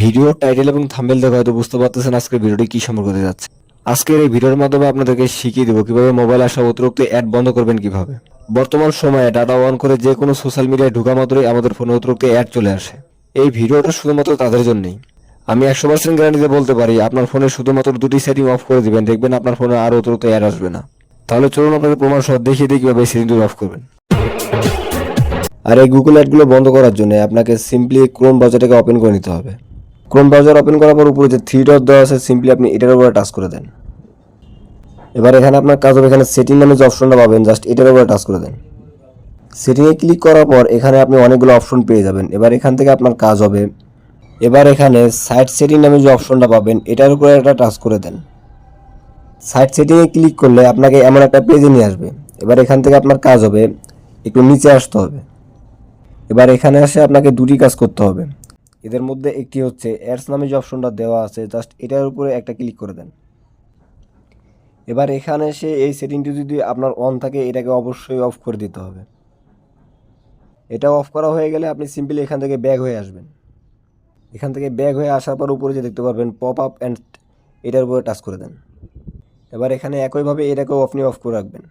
Video title এবং thumbnail দেখে, হয়তো বুঝতে পারতেছেন আজকের ভিডিওটি কি সম্পর্কে হতে যাচ্ছে। আজকের এই ভিডিওর মাধ্যমে আপনাদেরকে শিখিয়ে দেবো কীভাবে মোবাইল আসা অতিরিক্ত অ্যাড বন্ধ করবেন কীভাবে। বর্তমান সময়ে ডাটা অন করে যে কোনো সোশ্যাল মিডিয়ায় ঢোকা মাত্রই আমাদের ফোনে অতিরিক্ত অ্যাড চলে আসে। এই ভিডিওটা শুধুমাত্র তাদের জন্যই। আমি একশো পার্সেন্ট গ্যারান্টিতে বলতে পারি, আপনার ফোনে শুধুমাত্র দুটি সেটিং অফ করে দিবেন, দেখবেন আপনার ফোনে আর অতিরিক্ত অ্যাড আসবে না। তাহলে চলুন আপনাকে প্রমাণ সহ দেখিয়ে দিই কীভাবে সেটিংটি অফ করবেন। আর এই গুগল অ্যাডগুলো বন্ধ করার জন্য আপনাকে সিম্পলি ক্রোম ব্রাউজারটাকে ওপেন করে নিতে হবে। ক্রোম ব্রাউজার ওপেন করার পর উপরে যে থ্রি ডট দেওয়া আছে সিম্পলি আপনি এটার উপরে টাচ করে দেন। এবার এখানে আপনার কাজ হবে এখানে সেটিং নামে যে অপশনটা পাবেন জাস্ট এটার উপরে টাচ করে দেন। সেটিংয়ে ক্লিক করার পর এখানে আপনি অনেকগুলো অপশন পেয়ে যাবেন। এবার এখান থেকে আপনার কাজ হবে। এবার এখানে সাইট সেটিং নামে যে অপশনটা পাবেন, এটার উপরে একটা টাচ করে দেন। সাইট সেটিংয়ে ক্লিক করলে আপনাকে এমন একটা পেজে নিয়ে আসবে। এবার এখান থেকে আপনার কাজ হবে, একটু নিচে আসতে হবে। এবার এখানে এসে আপনাকে দুটি কাজ করতে হবে। এদের মধ্যে একটি হচ্ছে অ্যাডস নামে যে অপশনটা দেওয়া আছে জাস্ট এটার উপরে একটা ক্লিক করে দেন। এবার এখানে এসে এই সেটিংটি যদি আপনার অন থাকে, এটাকে অবশ্যই অফ করে দিতে হবে। এটা অফ করা হয়ে গেলে আপনি সিম্পলি এখান থেকে ব্যাগ হয়ে আসবেন। এখান থেকে ব্যাগ হয়ে আসার পর উপরে যে দেখতে পারবেন পপ আপ অ্যান্ড এটার উপরে টাচ করে দেন। এবার এখানে একইভাবে এটাকেও আপনি অফ করে রাখবেন।